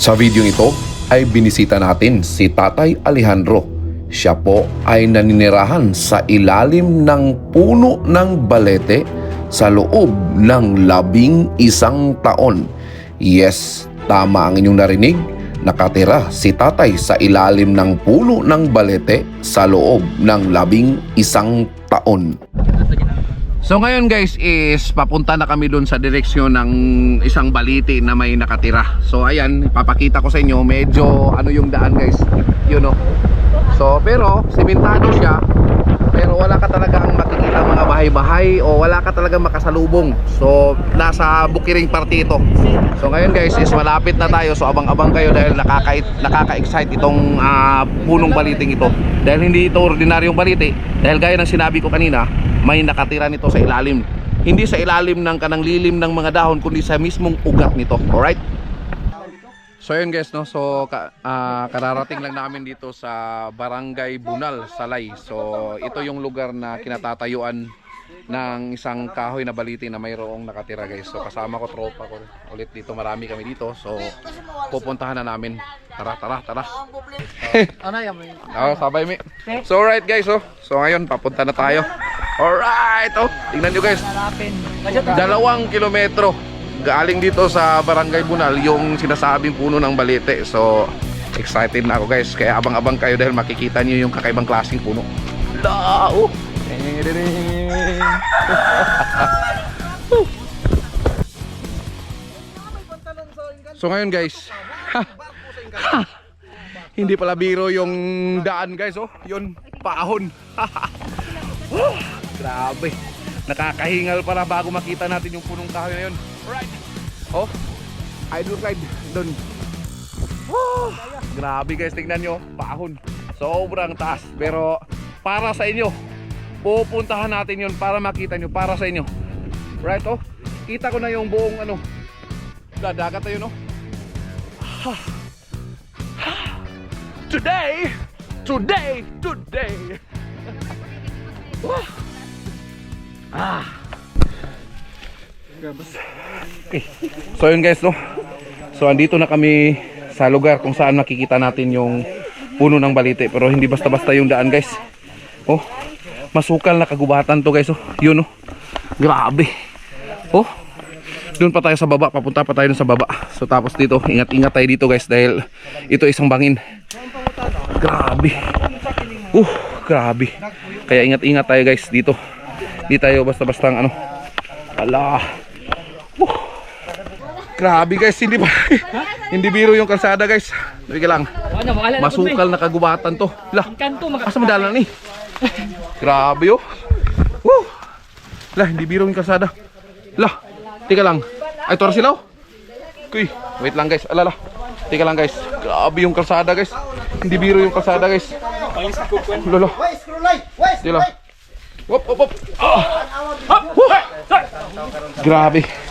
Sa video ito ay binisita natin si Tatay Alejandro. Siya po ay naninirahan sa ilalim ng puno ng balete sa loob ng labing isang taon. Yes, tama ang inyong narinig. Nakatira si tatay sa ilalim ng puno ng balete sa loob ng labing isang taon. So ngayon guys is papunta na kami doon sa direksyon ng isang baliti na may nakatira. So ayan, ipapakita ko sa inyo medyo ano yung daan guys. You know. So pero simentado siya pero wala ka talagang makikita mga bahay-bahay o wala ka talagang makasalubong. So nasa bukiring party ito. So ngayon guys is malapit na tayo so abang-abang kayo dahil nakaka nakaka-excite itong ah, punong baliting ito. Dahil hindi ito ordinaryong baliti dahil gaya ng sinabi ko kanina may nakatira nito sa ilalim. Hindi sa ilalim ng kanang lilim ng mga dahon kundi sa mismong ugat nito. Alright? So yun guys no, so ka, ah, kararating lang namin dito sa Barangay Bunal, Salay. So ito yung lugar na kinatatayuan ng isang kahoy na baliti na mayroong nakatira guys. So kasama ko tropa ko ulit dito, marami kami dito. So pupuntahan na namin. Tara, tara, tara. Ano? Oh, sabay mi. So alright guys, oh. So ngayon papunta na tayo. Alright, oh. Tingnan nyo guys. Dalawang kilometro galing dito sa Barangay Bunal yung sinasabing puno ng balete. So excited na ako guys. Kaya abang-abang kayo dahil makikita nyo yung kakaibang klaseng puno. Lao! So ngayon guys, hindi pala biro yung daan guys oh. Yun, paahon. Grabe. Nakakahingal para bago makita natin yung punong kahoy na yun. Right. Oh. Idol ride doon. Woo! Grabe guys, tingnan nyo. Paahon. Sobrang taas. Pero para sa inyo, pupuntahan natin yun para makita nyo. Para sa inyo. Right oh. Kita ko na yung buong ano. Dadagat na yun oh. Today, today, today. Ah. Okay. So yun guys no. So andito na kami sa lugar kung saan makikita natin yung puno ng balite pero hindi basta-basta yung daan guys. Oh. Masukal na kagubatan to guys oh. Yun oh. Grabe. Oh. Doon pa tayo sa baba, papunta pa tayo sa baba. So tapos dito, ingat-ingat tayo dito guys dahil ito isang bangin. Grabe. Uh, grabe. Kaya ingat-ingat tayo guys dito. Di tayo basta-basta ano. Ala. Grabe guys, hindi ba? hindi biro yung kalsada guys. Sige lang. Ano, Masukal na kagubatan to. Lah, Kanto, asa madalan ni? Grabe oh. Woo. Lah, hindi biro yung kalsada. Lah, tika lang. Ay, ito sila oh. Kuy, wait lang guys. Alala. Tika lang guys. Grabe yung kalsada guys. Hindi biro yung kalsada guys. Lolo. Di lang. Wop, wop, wop. Ah. Woo. Grabe.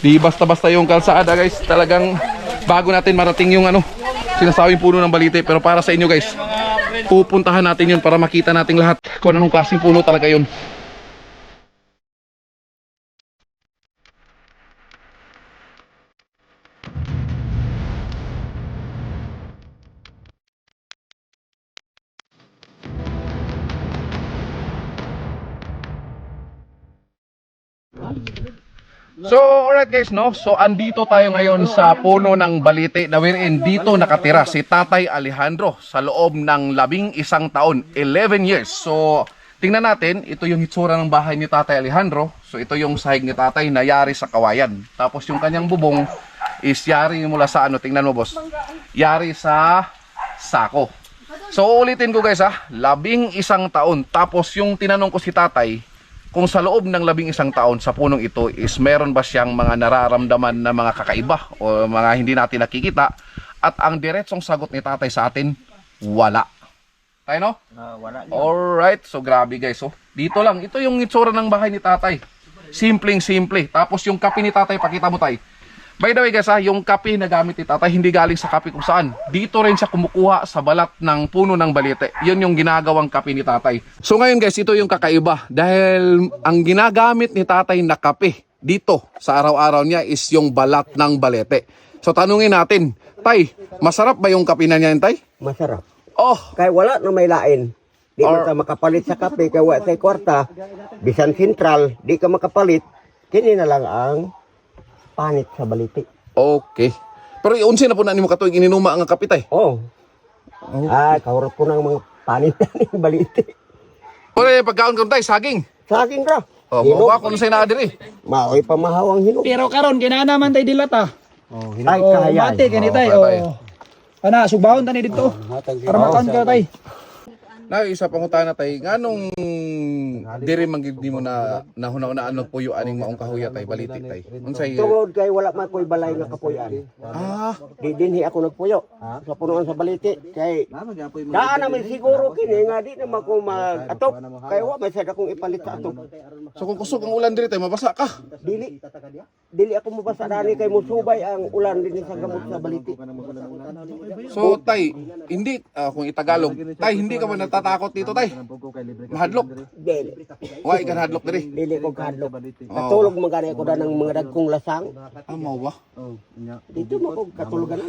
Di basta-basta yung kalsada guys. Talagang bago natin marating yung ano, sinasawing puno ng balite. Pero para sa inyo guys, pupuntahan natin yun para makita natin lahat kung anong klaseng puno talaga yun. So, alright guys, no? So, andito tayo ngayon sa puno ng balite na wherein dito nakatira si Tatay Alejandro sa loob ng labing isang taon, 11 years. So, tingnan natin, ito yung hitsura ng bahay ni Tatay Alejandro. So, ito yung sahig ni Tatay na yari sa kawayan. Tapos yung kanyang bubong is yari mula sa ano, tingnan mo boss, yari sa sako. So, ulitin ko guys ha, labing isang taon. Tapos yung tinanong ko si Tatay, kung sa loob ng labing isang taon sa punong ito is meron ba siyang mga nararamdaman na mga kakaiba o mga hindi natin nakikita at ang diretsong sagot ni tatay sa atin, wala. Tayo no? wala. Alright, so grabe guys. So, dito lang, ito yung itsura ng bahay ni tatay. Simpleng simple. Tapos yung kape ni tatay, pakita mo tay. By the way guys ha, yung kape na gamit ni tatay hindi galing sa kape kung saan. Dito rin siya kumukuha sa balat ng puno ng balite. Yun yung ginagawang kape ni tatay. So ngayon guys, ito yung kakaiba. Dahil ang ginagamit ni tatay na kape dito sa araw-araw niya is yung balat ng balete. So tanungin natin, Tay, masarap ba yung kape na niyan, Tay? Masarap. Oh, Kaya wala na may lain. Di Or- ka makapalit sa kape kaya wala sa kwarta. Bisan sentral, di ka makapalit. Kini na lang ang panit sa baliti. okay. Pero unsi na po na nimo katuig ininuma ang kape, Tay. Oh. Ah, kaurot ko ng mga panit ng baliti. Ore, pagkaon ko, Tay, saging. Sa akin ra. Oh, Hinog. mawa ko na sa inaadiri. Maoy pamahawang hinog. Pero karon kinana man tay dilata. Ay, Oh, kaya. mati kani tay. Oh. Oh. Ana, subahon tani dito. Para makaon ka tay. Na isa pang utana tay, nganong diri man gid nimo na nahuna-una ano puyo aning maong kahuya tay baliti tay. Unsay Tungod kay wala man ko'y balay nga kapuyan. Ah, Di dinhi ako nagpuyo. Sa punuan sa baliti. Kay daan namin siguro kini nga di naman ko mag-atop. Kaya wa may sad akong ipalit sa atop. so kung kusog ang ulan diri tay mabasa ka. Dili. Dili ako mabasa dani kay musubay ang ulan din sa gamot sa baliti. So tay, hindi ah, kung itagalog, tay hindi ka ba natatakot dito tay? Mahadlok. Dili. Wa ka hadlok diri. Dili ko kadlok. Katulog man gani ko da ng mga dagkong lasang. Ah, mao ba? Dito mo ko katulugan.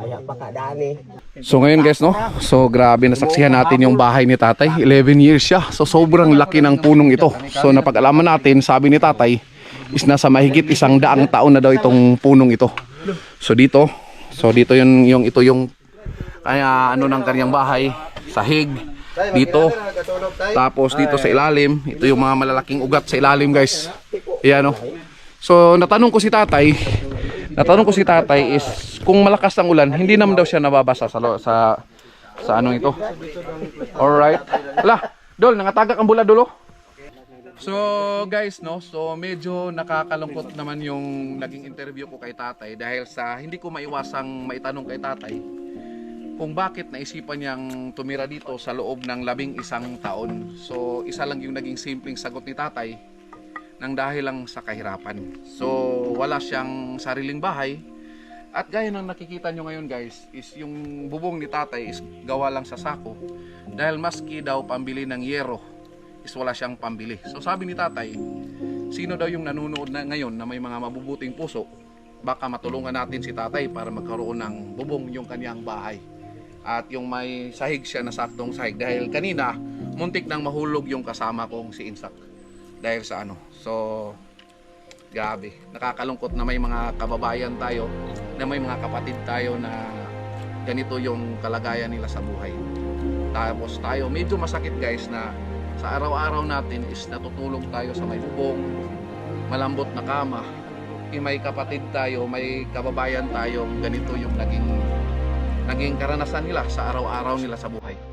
Aya pa ka dani. So ngayon guys no, so grabe nasaksihan natin yung bahay ni tatay. 11 years siya. So sobrang laki ng punong ito. So napag-alaman natin, sabi ni tatay, is nasa mahigit isang daang taon na daw itong punong ito. So dito, so dito yung, yung ito yung kaya ano ng kanyang bahay, sahig, dito, tapos dito sa ilalim, ito yung mga malalaking ugat sa ilalim guys. Ayan no. So natanong ko si tatay, natanong ko si tatay is kung malakas ang ulan, hindi naman daw siya nababasa sa sa sa anong ito. Alright. Wala, Dol, nangatagak ang bula dulo. So guys, no, so medyo nakakalungkot naman yung naging interview ko kay tatay dahil sa hindi ko maiwasang maitanong kay tatay kung bakit naisipan niyang tumira dito sa loob ng labing isang taon. So isa lang yung naging simpleng sagot ni tatay nang dahil lang sa kahirapan. So wala siyang sariling bahay at gaya ng nakikita nyo ngayon guys is yung bubong ni tatay is gawa lang sa sako dahil maski daw pambili ng yero is wala siyang pambili. So sabi ni tatay, sino daw yung nanonood na ngayon na may mga mabubuting puso, baka matulungan natin si tatay para magkaroon ng bubong yung kanyang bahay. At yung may sahig siya na saktong sahig dahil kanina muntik nang mahulog yung kasama kong si Insak dahil sa ano. So grabe, nakakalungkot na may mga kababayan tayo, na may mga kapatid tayo na ganito yung kalagayan nila sa buhay. Tapos tayo, medyo masakit guys na sa araw-araw natin is natutulog tayo sa may bubong, malambot na kama, eh, may kapatid tayo, may kababayan tayo, ganito yung naging naging karanasan nila sa araw-araw nila sa buhay.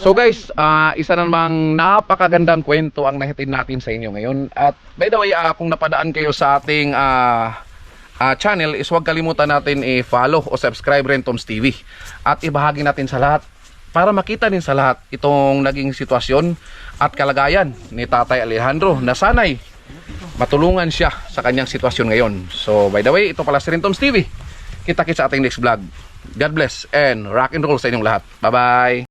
So guys, ah, isa namang napakagandang kwento ang nahitin natin sa inyo ngayon. At by the way, ah, kung napadaan kayo sa ating ah, ah, channel, is huwag kalimutan natin i-follow o subscribe rin Tom's TV. At ibahagi natin sa lahat para makita din sa lahat itong naging sitwasyon at kalagayan ni Tatay Alejandro na sanay matulungan siya sa kanyang sitwasyon ngayon. So by the way, ito pala si Rin Tom's TV. Kita-kits sa ating next vlog. God bless and rock and roll sa inyong lahat. Bye-bye!